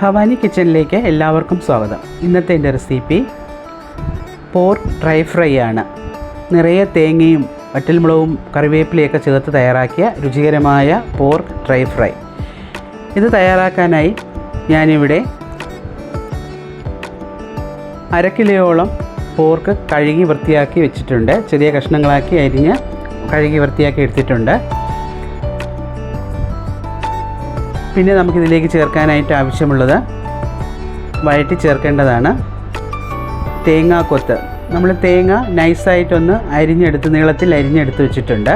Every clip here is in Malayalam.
ഭവാനി കിച്ചണിലേക്ക് എല്ലാവർക്കും സ്വാഗതം. ഇന്നത്തെ എന്റെ റെസിപ്പി പോർക്ക് ഡ്രൈ ഫ്രൈ ആണ്. നിറയെ തേങ്ങയും വറ്റൽമുളകും കറിവേപ്പിലയൊക്കെ ചേർത്ത് തയ്യാറാക്കിയ രുചികരമായ പോർക്ക് ഡ്രൈ ഫ്രൈ. ഇത് തയ്യാറാക്കാനായി ഞാനിവിടെ അരക്കിലയോളം കിലോയോളം പോർക്ക് കഴുകി വൃത്തിയാക്കി വെച്ചിട്ടുണ്ട്. ചെറിയ കഷ്ണങ്ങളാക്കി അരിഞ്ഞ് കഴുകി വൃത്തിയാക്കി എടുത്തിട്ടുണ്ട്. പിന്നെ നമുക്കിതിലേക്ക് ചേർക്കാനായിട്ട് ആവശ്യമുള്ളത് വഴറ്റി ചേർക്കേണ്ടതാണ് തേങ്ങാക്കൊത്ത്. നമ്മൾ തേങ്ങ നൈസായിട്ടൊന്ന് അരിഞ്ഞെടുത്ത് നീളത്തിൽ അരിഞ്ഞെടുത്ത് വെച്ചിട്ടുണ്ട്.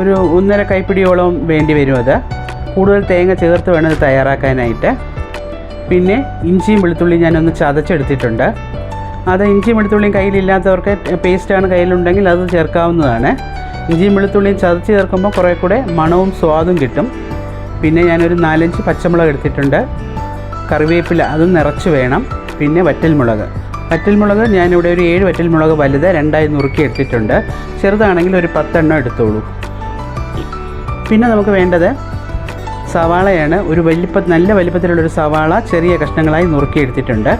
ഒരു ഒന്നര കൈപ്പിടിയോളം വേണ്ടി വരും അത്. കൂടുതൽ തേങ്ങ ചേർത്ത് വേണം ഇത് തയ്യാറാക്കാനായിട്ട്. പിന്നെ ഇഞ്ചിയും വെളുത്തുള്ളിയും ഞാനൊന്ന് ചതച്ചെടുത്തിട്ടുണ്ട്. അത് ഇഞ്ചിയും വെളുത്തുള്ളിയും കയ്യിലില്ലാത്തവർക്ക് പേസ്റ്റാണ് കയ്യിലുണ്ടെങ്കിൽ അത് ചേർക്കാവുന്നതാണ്. ഇഞ്ചിയും വെളുത്തുള്ളിയും ചതച്ച് ചേർക്കുമ്പോൾ കുറേ കൂടെ മണവും സ്വാദും കിട്ടും. പിന്നെ ഞാനൊരു നാലഞ്ച് പച്ചമുളക് എടുത്തിട്ടുണ്ട്. കറിവേപ്പില അതും നിറച്ച് വേണം. പിന്നെ വറ്റൽമുളക്. വറ്റൽമുളക് ഞാനിവിടെ ഒരു ഏഴ് വറ്റൽമുളക് വലുത് രണ്ടായി നുറുക്കി എടുത്തിട്ടുണ്ട്. ചെറുതാണെങ്കിൽ ഒരു പത്തെണ്ണം എടുത്തോളൂ. പിന്നെ നമുക്ക് വേണ്ടത് സവാളയാണ്. ഒരു വലിപ്പ നല്ല വലിപ്പത്തിലുള്ളൊരു സവാള ചെറിയ കഷ്ണങ്ങളായി നുറുക്കി എടുത്തിട്ടുണ്ട്.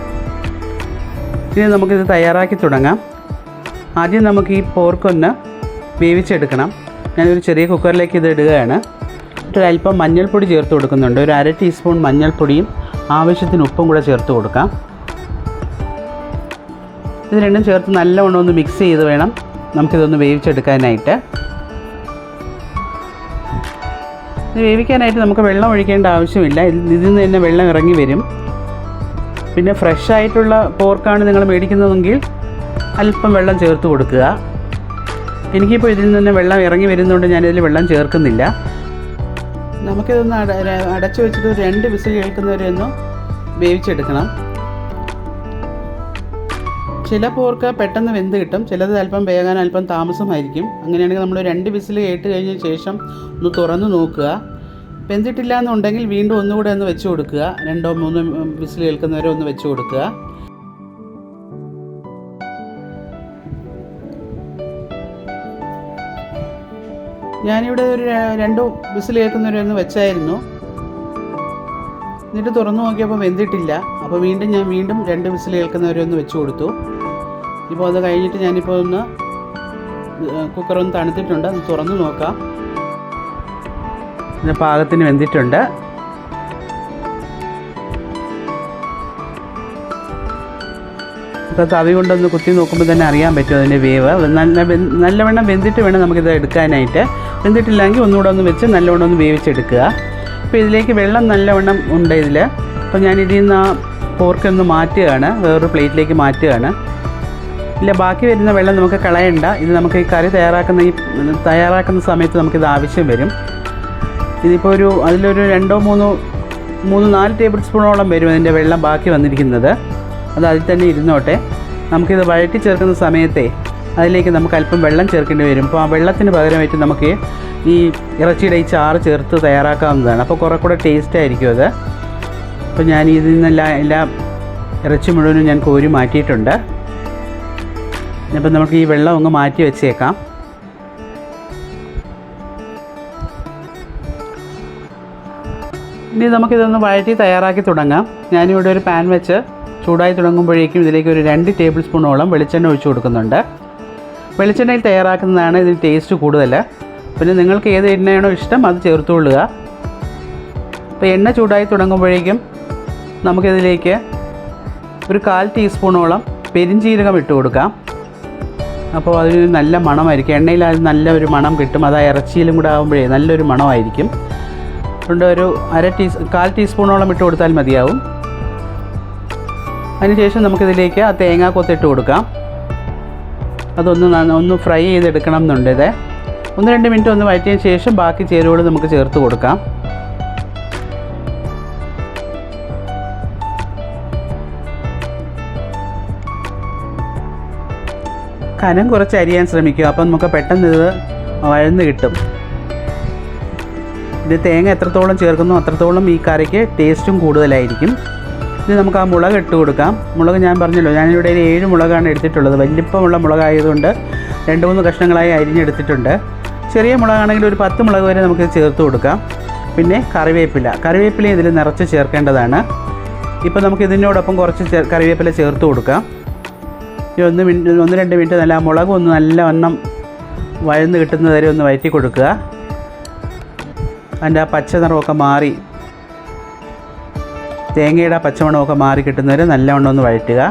ഇനി നമുക്കിത് തയ്യാറാക്കി തുടങ്ങാം. ആദ്യം നമുക്ക് ഈ പോർക്കൊന്ന് വേവിച്ചെടുക്കണം. ഞാനൊരു ചെറിയ കുക്കറിലേക്ക് ഇത് ഇടുകയാണ്. എന്നിട്ട് ഒരു അല്പം മഞ്ഞൾപ്പൊടി ചേർത്ത് കൊടുക്കുന്നുണ്ട്. ഒരു അര ടീസ്പൂൺ മഞ്ഞൾപ്പൊടിയും ആവശ്യത്തിന് ഉപ്പും കൂടെ ചേർത്ത് കൊടുക്കാം. ഇത് രണ്ടും ചേർത്ത് നല്ലവണ്ണം ഒന്ന് മിക്സ് ചെയ്ത് വേണം നമുക്കിതൊന്ന് വേവിച്ചെടുക്കാനായിട്ട്. ഇത് വേവിക്കാനായിട്ട് നമുക്ക് വെള്ളം ഒഴിക്കേണ്ട ആവശ്യമില്ല. ഇതിൽ നിന്ന് തന്നെ വെള്ളം ഇറങ്ങി വരും. പിന്നെ ഫ്രഷ് ആയിട്ടുള്ള പോർക്കാണ് നിങ്ങൾ മേടിക്കുന്നതെങ്കിൽ അല്പം വെള്ളം ചേർത്ത് കൊടുക്കുക. എനിക്കിപ്പോൾ ഇതിൽ നിന്ന് വെള്ളം ഇറങ്ങി വരുന്നതുകൊണ്ട് ഞാനിതിൽ വെള്ളം ചേർക്കുന്നില്ല. നമുക്കിതൊന്ന് അട അടച്ചു വെച്ചിട്ട് രണ്ട് വിസിൽ കേൾക്കുന്നവരെ വേവിച്ചെടുക്കണം. ചില പോർക്ക് പെട്ടെന്ന് വെന്ത് കിട്ടും ചിലത് അല്പം വേകാൻ അല്പം താമസമായിരിക്കും. അങ്ങനെയാണെങ്കിൽ നമ്മൾ രണ്ട് വിസിൽ കേട്ട് കഴിഞ്ഞ ശേഷം ഒന്ന് തുറന്ന് നോക്കുക. വെന്തിട്ടില്ല എന്നുണ്ടെങ്കിൽ വീണ്ടും ഒന്നുകൂടെ ഒന്ന് വെച്ച് കൊടുക്കുക. രണ്ടോ മൂന്നോ വിസിൽ കേൾക്കുന്നവരെ ഒന്ന് വെച്ച് കൊടുക്കുക. ഞാനിവിടെ ഒരു രണ്ട് വിസിൽ കേൾക്കുന്നവരൊന്ന് വെച്ചായിരുന്നു. എന്നിട്ട് തുറന്നു നോക്കിയപ്പോൾ വെന്തിട്ടില്ല. അപ്പോൾ വീണ്ടും ഞാൻ വീണ്ടും രണ്ട് വിസിൽ കേൾക്കുന്നവരൊന്ന് വെച്ചു കൊടുത്തു. ഇപ്പോൾ അത് കഴിഞ്ഞിട്ട് ഞാനിപ്പോൾ ഒന്ന് കുക്കർ ഒന്ന് തണുത്തിട്ടുണ്ട്. അത് തുറന്നു നോക്കാം. പാകത്തിന് വെന്തിട്ടുണ്ട്. ഇപ്പോൾ തവി കൊണ്ടൊന്ന് കുത്തി നോക്കുമ്പോൾ തന്നെ അറിയാൻ പറ്റും അതിന്റെ വേവ്. നല്ല നല്ലവണ്ണം വെന്തിട്ട് വേണം നമുക്കിത് എടുക്കാനായിട്ട്. വെന്തിട്ടില്ലെങ്കിൽ ഒന്നുകൂടെ ഒന്ന് വെച്ച് നല്ലവണ്ണം ഒന്ന് വേവിച്ചെടുക്കുക. അപ്പോൾ ഇതിലേക്ക് വെള്ളം നല്ലവണ്ണം ഉണ്ട് ഇതിൽ അപ്പോൾ ഞാൻ ഇതിൽ നിന്ന് ആ പോർക്കൊന്ന് മാറ്റുകയാണ്. വേറൊരു പ്ലേറ്റിലേക്ക് മാറ്റുകയാണ്. ഇല്ല ബാക്കി വരുന്ന വെള്ളം നമുക്ക് കളയണ്ട. ഇത് നമുക്ക് ഈ കറി തയ്യാറാക്കുന്ന ഈ തയ്യാറാക്കുന്ന സമയത്ത് നമുക്കിത് ആവശ്യം വരും. ഇതിപ്പോൾ ഒരു അതിലൊരു രണ്ടോ മൂന്നോ മൂന്ന് നാല് ടേബിൾ സ്പൂണോളം വരും അതിന്റെ വെള്ളം ബാക്കി വന്നിരിക്കുന്നത്. അത് അതിൽ തന്നെ ഇരുന്നോട്ടെ. നമുക്കിത് വഴറ്റി ചേർക്കുന്ന സമയത്തെ അതിലേക്ക് നമുക്ക് അല്പം വെള്ളം ചേർക്കേണ്ടി വരും. അപ്പോൾ ആ വെള്ളത്തിന് പകരമായിട്ട് നമുക്ക് ഈ ഇറച്ചിയുടെ ഈ ചാറ് ചേർത്ത് തയ്യാറാക്കാവുന്നതാണ്. അപ്പോൾ കുറേ കൂടെ ടേസ്റ്റ് ആയിരിക്കും അത്. അപ്പോൾ ഞാൻ ഇതിൽ നിന്നെല്ലാം എല്ലാ ഇറച്ചി മുഴുവനും ഞാൻ കോരി മാറ്റിയിട്ടുണ്ട്. അപ്പം നമുക്ക് ഈ വെള്ളം ഒന്ന് മാറ്റി വെച്ചേക്കാം. ഇനി നമുക്കിതൊന്ന് വഴറ്റി തയ്യാറാക്കി തുടങ്ങാം. ഞാനിവിടെ ഒരു പാൻ വെച്ച് ചൂടായി തുടങ്ങുമ്പോഴേക്കും ഇതിലേക്ക് ഒരു രണ്ട് ടേബിൾ സ്പൂണോളം വെളിച്ചെണ്ണ ഒഴിച്ചു കൊടുക്കുന്നുണ്ട്. വെളിച്ചെണ്ണയിൽ തയ്യാറാക്കുന്നതാണ് ഇതിന് ടേസ്റ്റ് കൂടുതൽ. പിന്നെ നിങ്ങൾക്ക് ഏത് എണ്ണയാണോ ഇഷ്ടം അത് ചേർത്തുകൊള്ളുക. അപ്പോൾ എണ്ണ ചൂടായി തുടങ്ങുമ്പോഴേക്കും നമുക്കിതിലേക്ക് ഒരു കാൽ ടീസ്പൂണോളം പെരിഞ്ചീരകം ഇട്ട് കൊടുക്കാം. അപ്പോൾ അതിന് നല്ല മണമായിരിക്കും. എണ്ണയിൽ അത് നല്ല ഒരു മണം കിട്ടും. അത് ഇറച്ചിയിലും കൂടെ ആകുമ്പോഴേ നല്ലൊരു മണമായിരിക്കും. അതുകൊണ്ട് ഒരു അര ടീ കാൽ ടീസ്പൂണോളം ഇട്ട് കൊടുത്താൽ മതിയാവും. അതിനുശേഷം നമുക്കിതിലേക്ക് ആ തേങ്ങ കൊത്തിട്ട് കൊടുക്കാം. അതൊന്ന് ഒന്ന് ഫ്രൈ ചെയ്തെടുക്കണം എന്നുണ്ട് ഇത്. ഒന്ന് രണ്ട് മിനിറ്റ് ഒന്ന് വഴറ്റിയതിന് ശേഷം ബാക്കി ചേരുവകൾ നമുക്ക് ചേർത്ത് കൊടുക്കാം. കനം കുറച്ച് അരിയാൻ ശ്രമിക്കുക. അപ്പം നമുക്ക് പെട്ടെന്ന് ഇത് വഴന്ന് കിട്ടും. ഇത് തേങ്ങ എത്രത്തോളം ചേർക്കുന്നു അത്രത്തോളം ഈ കറിക്ക് ടേസ്റ്റും കൂടുതലായിരിക്കും. ഇനി നമുക്ക് ആ മുളക് ഇട്ട് കൊടുക്കാം. മുളക് ഞാൻ പറഞ്ഞല്ലോ ഞാനിവിടെ ഒരു ഏഴ് മുളകാണ് എടുത്തിട്ടുള്ളത്. വലിപ്പമുള്ള മുളകായതുകൊണ്ട് രണ്ട് മൂന്ന് കഷ്ണങ്ങളായി അരിഞ്ഞെടുത്തിട്ടുണ്ട്. ചെറിയ മുളകാണെങ്കിൽ ഒരു പത്ത് മുളക് വരെ നമുക്ക് ചേർത്ത് കൊടുക്കാം. പിന്നെ കറിവേപ്പില. കറിവേപ്പില ഇതിൽ നിറച്ച് ചേർക്കേണ്ടതാണ്. ഇപ്പോൾ നമുക്ക് ഇതിനോടൊപ്പം കുറച്ച് കറിവേപ്പില ചേർത്ത് കൊടുക്കാം. ഈ ഒന്ന് മിനിറ്റ് ഒന്ന് രണ്ട് മിനിറ്റ് നല്ല മുളക് ഒന്ന് നല്ല വണ്ണം വഴന്ന് കിട്ടുന്നത് വരെ ഒന്ന് വയറ്റി കൊടുക്കുക. അതിന്റെ ആ പച്ച നിറമൊക്കെ മാറി തേങ്ങയുടെ പച്ചമണമൊക്കെ മാറി കിട്ടുന്നവരെ നല്ലവണ്ണം ഒന്ന് വഴറ്റുക.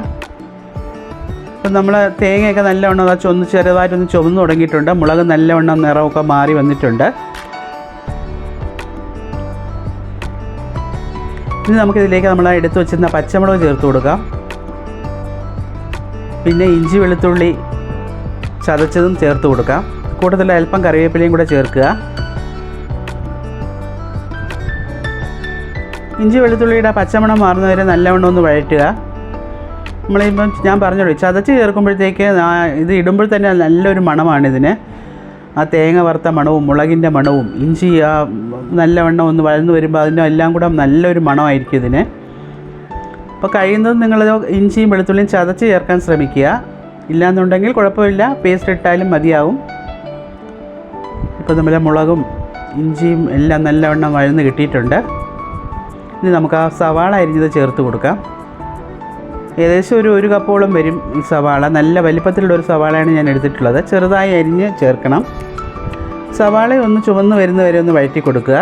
അപ്പം നമ്മൾ തേങ്ങയൊക്കെ നല്ലവണ്ണം ആ ചൊന്ന് ചെറുതായിട്ടൊന്ന് ചുവന്ന് തുടങ്ങിയിട്ടുണ്ട്. മുളക് നല്ലവണ്ണം നിറമൊക്കെ മാറി വന്നിട്ടുണ്ട്. ഇനി നമുക്കിതിലേക്ക് നമ്മൾ എടുത്തു വെച്ചിരുന്ന പച്ചമുളക് ചേർത്ത് കൊടുക്കാം. പിന്നെ ഇഞ്ചി വെളുത്തുള്ളി ചതച്ചതും ചേർത്ത് കൊടുക്കാം. കൂട്ടത്തിൽ അല്പം കറിവേപ്പിലയും കൂടെ ചേർക്കുക. ഇഞ്ചി വെളുത്തുള്ളിയുടെ പച്ചമണം മാറുന്നവരെ നല്ലവണ്ണം ഒന്ന് വഴറ്റുക. നമ്മളിപ്പം ഞാൻ പറഞ്ഞോളൂ ചതച്ച് ചേർക്കുമ്പോഴത്തേക്ക് ഇത് ഇടുമ്പോൾ തന്നെ നല്ലൊരു മണമാണ് ഇതിന് ആ തേങ്ങ വറുത്ത മണവും മുളകിന്റെ മണവും ഇഞ്ചി ആ നല്ലവണ്ണം ഒന്ന് വളർന്നു വരുമ്പോൾ അതിന്റെ എല്ലാം കൂടെ നല്ലൊരു മണമായിരിക്കും ഇതിന്. അപ്പോൾ കഴിയുന്നതും നിങ്ങൾ ഇഞ്ചിയും വെളുത്തുള്ളിയും ചതച്ച് ചേർക്കാൻ ശ്രമിക്കുക. ഇല്ലാന്നുണ്ടെങ്കിൽ കുഴപ്പമില്ല പേസ്റ്റ് ഇട്ടാലും മതിയാവും. ഇപ്പോൾ നമ്മളെ മുളകും ഇഞ്ചിയും എല്ലാം നല്ലവണ്ണം വഴന്ന് കിട്ടിയിട്ടുണ്ട്. ഇനി നമുക്ക് ആ സവാള അരിഞ്ഞത് ചേർത്ത് കൊടുക്കാം. ഏകദേശം ഒരു ഒരു കപ്പോളം വരും ഈ സവാള. നല്ല വലിപ്പത്തിലുള്ള ഒരു സവാളയാണ് ഞാൻ എടുത്തിട്ടുള്ളത്. ചെറുതായി അരിഞ്ഞ് ചേർക്കണം. സവാള ഒന്ന് ചുവന്ന് വരുന്നവരെ ഒന്ന് വഴറ്റി കൊടുക്കുക.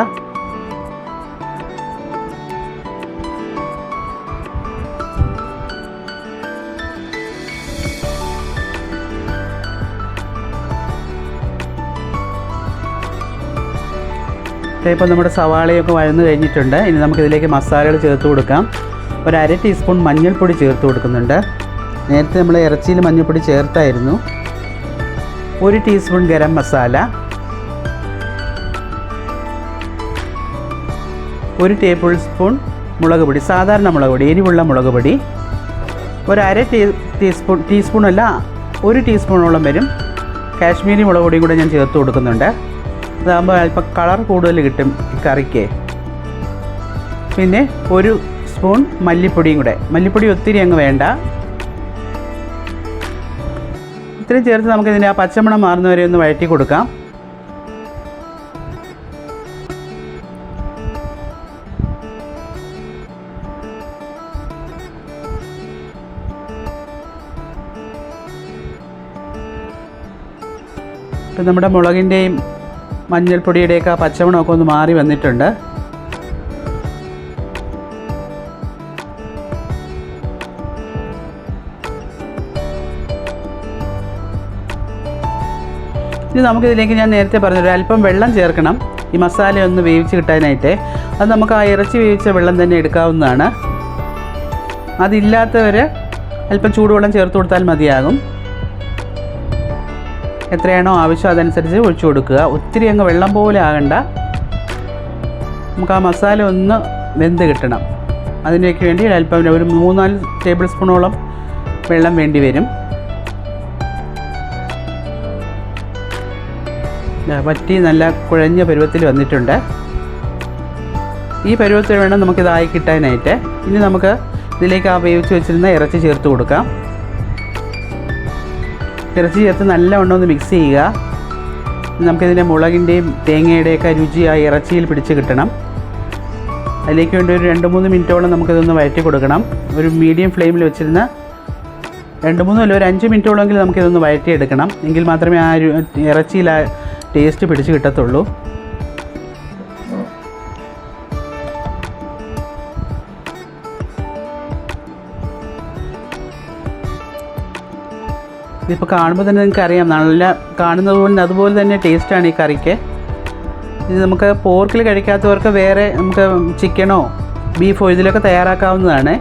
ഇപ്പോൾ നമ്മുടെ സവാളയൊക്കെ വഴന്ന് കഴിഞ്ഞിട്ടുണ്ട്. ഇനി നമുക്കിതിലേക്ക് മസാലകൾ ചേർത്ത് കൊടുക്കാം. ഒരു അര ടീസ്പൂൺ മഞ്ഞൾപ്പൊടി ചേർത്ത് കൊടുക്കുന്നുണ്ട്. നേരത്തെ നമ്മൾ ഇറച്ചിയിൽ മഞ്ഞൾപ്പൊടി ചേർത്തായിരുന്നു. ഒരു ടീസ്പൂൺ ഗരം മസാല. ഒരു ടേബിൾ സ്പൂൺ മുളക് പൊടി സാധാരണ മുളക് പൊടി എരിവുള്ള മുളക് പൊടി. ഒരു അര ടീ ടീസ്പൂൺ ടീസ്പൂൺ അല്ല ഒരു ടീസ്പൂണോളം വരും. കാശ്മീരി മുളക് പൊടിയും കൂടെ ഞാൻ ചേർത്ത് കൊടുക്കുന്നുണ്ട്. അതാകുമ്പോൾ അല്പം കളർ കൂടുതൽ കിട്ടും കറിക്ക്. പിന്നെ ഒരു സ്പൂൺ മല്ലിപ്പൊടിയും കൂടെ. മല്ലിപ്പൊടി ഒത്തിരി അങ്ങ് വേണ്ട. ഇത്രയും ചേർത്ത് നമുക്കിതിന്റെ ആ പച്ചമണം മാറുന്നവരെ ഒന്ന് വഴറ്റി കൊടുക്കാം. ഇപ്പം നമ്മുടെ മുളകിന്റെയും മഞ്ഞൾപ്പൊടിയുടെയൊക്കെ ആ പച്ചമണമൊക്കെ ഒന്ന് മാറി വന്നിട്ടുണ്ട്. ഇനി നമുക്കിതിലേക്ക് ഞാൻ നേരത്തെ പറഞ്ഞു അല്പം വെള്ളം ചേർക്കണം. ഈ മസാല ഒന്ന് വേവിച്ച് കിട്ടാനായിട്ട്. അത് നമുക്ക് ആ ഇറച്ചി വേവിച്ച വെള്ളം തന്നെ എടുക്കാവുന്നതാണ്. അതില്ലാത്തവർ അല്പം ചൂടുവെള്ളം ചേർത്ത് കൊടുത്താൽ മതിയാകും. എത്രയാണോ ആവശ്യം അതനുസരിച്ച് ഒഴിച്ചു കൊടുക്കുക. ഒത്തിരി അങ്ങ് വെള്ളം പോലെ ആകണ്ട. നമുക്ക് ആ മസാല ഒന്ന് വെന്ത് കിട്ടണം. അതിനൊക്കെ വേണ്ടി അല്പം ഒരു മൂന്നാൽ ടേബിൾ സ്പൂണോളം വെള്ളം വേണ്ടി വരും. വറ്റി നല്ല കുഴഞ്ഞ പരുവത്തിൽ വന്നിട്ടുണ്ട്. ഈ പരുവത്തിൽ വേണം നമുക്കിതായി കിട്ടാനായിട്ട്. ഇനി നമുക്ക് ഇതിലേക്ക് ആ വേവിച്ച് വെച്ചിരുന്ന ഇറച്ചി ചേർത്ത് കൊടുക്കാം. ഇറച്ചി ചേർത്ത് നല്ലവണ്ണം ഒന്ന് മിക്സ് ചെയ്യുക. നമുക്കിതിന്റെ മുളകിന്റെയും തേങ്ങയുടെയൊക്കെ രുചി ആ ഇറച്ചിയിൽ പിടിച്ച് കിട്ടണം. അതിലേക്ക് വേണ്ടി ഒരു രണ്ട് മൂന്ന് മിനിറ്റോളം നമുക്കിതൊന്ന് വഴറ്റി കൊടുക്കണം. ഒരു മീഡിയം ഫ്ലെയിമിൽ വെച്ചിരുന്ന രണ്ട് അല്ല ഒരു അഞ്ച് മിനിറ്റോളമെങ്കിലും നമുക്കിതൊന്ന് വഴറ്റിയെടുക്കണം. എങ്കിൽ മാത്രമേ ആ ഇറച്ചിയിൽ ആ ടേസ്റ്റ് പിടിച്ച് കിട്ടത്തുള്ളൂ. ഇതിപ്പോൾ കാണുമ്പോൾ തന്നെ നിങ്ങൾക്ക് അറിയാം. നല്ല കാണുന്നത് പോലെ അതുപോലെ തന്നെ ടേസ്റ്റാണ് ഈ കറിക്ക്. ഇത് നമുക്ക് പോർക്കിൽ കഴിക്കാത്തവർക്ക് വേറെ നമുക്ക് ചിക്കനോ ബീഫോ ഇതിലൊക്കെ തയ്യാറാക്കാവുന്നതാണ്.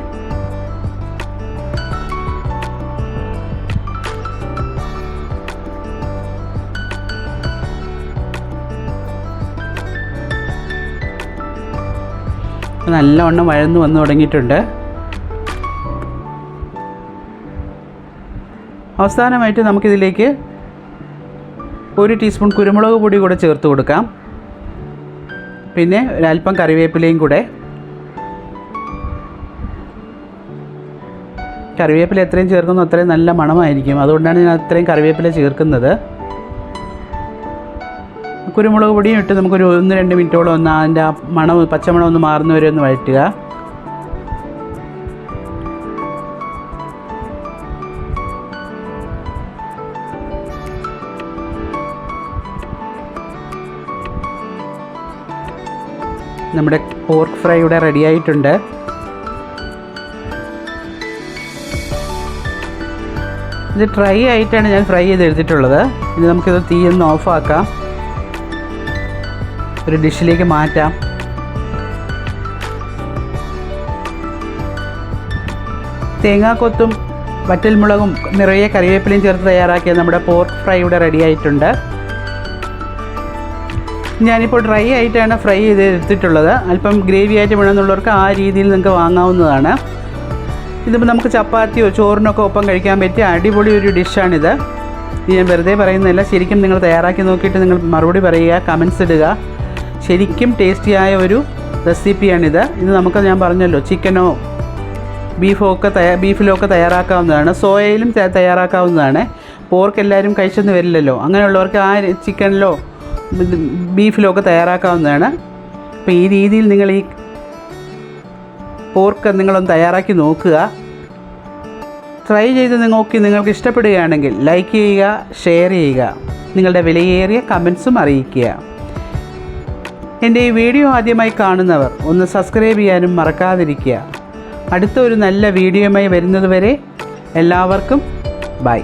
നല്ലവണ്ണം വഴന്ന് വന്ന് തുടങ്ങിയിട്ടുണ്ട്. അവസാനമായിട്ട് നമുക്കിതിലേക്ക് ഒരു ടീസ്പൂൺ കുരുമുളക് പൊടി കൂടെ ചേർത്ത് കൊടുക്കാം. പിന്നെ ഒരല്പം കറിവേപ്പിലയും കൂടെ. കറിവേപ്പില എത്രയും ചേർക്കുന്നു അത്രയും നല്ല മണമായിരിക്കും. അതുകൊണ്ടാണ് ഞാൻ അത്രയും കറിവേപ്പില ചേർക്കുന്നത്. കുരുമുളക് പൊടിയും ഇട്ട് നമുക്കൊരു ഒന്ന് രണ്ട് മിനിറ്റോളം ഒന്ന് അതിന്റെ ആ മണം പച്ചമണം ഒന്ന് മാറുന്നവരെ ഒന്ന് വഴറ്റുക. നമ്മുടെ പോർക്ക് ഫ്രൈ ഇവിടെ റെഡി ആയിട്ടുണ്ട്. ഇത് ഡ്രൈ ആയിട്ടാണ് ഞാൻ ഫ്രൈ ചെയ്ത് എടുത്തിട്ടുള്ളത്. ഇനി നമുക്കിത് തീ ഒന്ന് ഓഫാക്കാം ഒരു ഡിഷിലേക്ക് മാറ്റാം. തേങ്ങാക്കൊത്തും വറ്റൽമുളകും നിറയെ കറിവേപ്പിലയും ചേർത്ത് തയ്യാറാക്കിയ നമ്മുടെ പോർക്ക് ഫ്രൈ ഇവിടെ റെഡി ആയിട്ടുണ്ട്. ഞാനിപ്പോൾ ഡ്രൈ ആയിട്ടാണ് ഫ്രൈ ചെയ്ത് എടുത്തിട്ടുള്ളത്. അല്പം ഗ്രേവി ആയിട്ട് വേണമെന്നുള്ളവർക്ക് ആ രീതിയിൽ നിങ്ങൾക്ക് വാങ്ങാവുന്നതാണ്. ഇതിപ്പോൾ നമുക്ക് ചപ്പാത്തിയോ ചോറിനൊക്കെ ഒപ്പം കഴിക്കാൻ പറ്റിയ അടിപൊളി ഒരു ഡിഷാണിത്. ഞാൻ വെറുതെ പറയുന്നില്ല ശരിക്കും നിങ്ങൾ തയ്യാറാക്കി നോക്കിയിട്ട് നിങ്ങൾ മറുപടി പറയുക കമൻസ് ഇടുക. ശരിക്കും ടേസ്റ്റിയായ ഒരു റെസിപ്പിയാണിത്. ഇത് നമുക്ക് ഞാൻ പറഞ്ഞല്ലോ ചിക്കനോ ബീഫോ ഒക്കെ തയ്യാ ബീഫിലോ ഒക്കെ തയ്യാറാക്കാവുന്നതാണ്. സോയയിലും തയ്യാറാക്കാവുന്നതാണ്. പോർക്ക് എല്ലാവരും കഴിച്ചെന്ന് വരില്ലല്ലോ. അങ്ങനെയുള്ളവർക്ക് ആ ചിക്കനിലോ ഇത് ബീഫിലോ ഒക്കെ തയ്യാറാക്കാവുന്നതാണ്. അപ്പോൾ ഈ രീതിയിൽ നിങ്ങൾ ഈ പോർക്ക് നിങ്ങളൊന്ന് തയ്യാറാക്കി നോക്കുക. ട്രൈ ചെയ്ത് നോക്കി നിങ്ങൾക്ക് ഇഷ്ടപ്പെടുകയാണെങ്കിൽ ലൈക്ക് ചെയ്യുക ഷെയർ ചെയ്യുക. നിങ്ങളുടെ വിലയേറിയ കമൻസും അറിയിക്കുക. എന്റെ ഈ വീഡിയോ ആദ്യമായി കാണുന്നവർ ഒന്ന് സബ്സ്ക്രൈബ് ചെയ്യാനും മറക്കാതിരിക്കുക. അടുത്ത ഒരു നല്ല വീഡിയോയുമായി വരുന്നതുവരെ എല്ലാവർക്കും ബൈ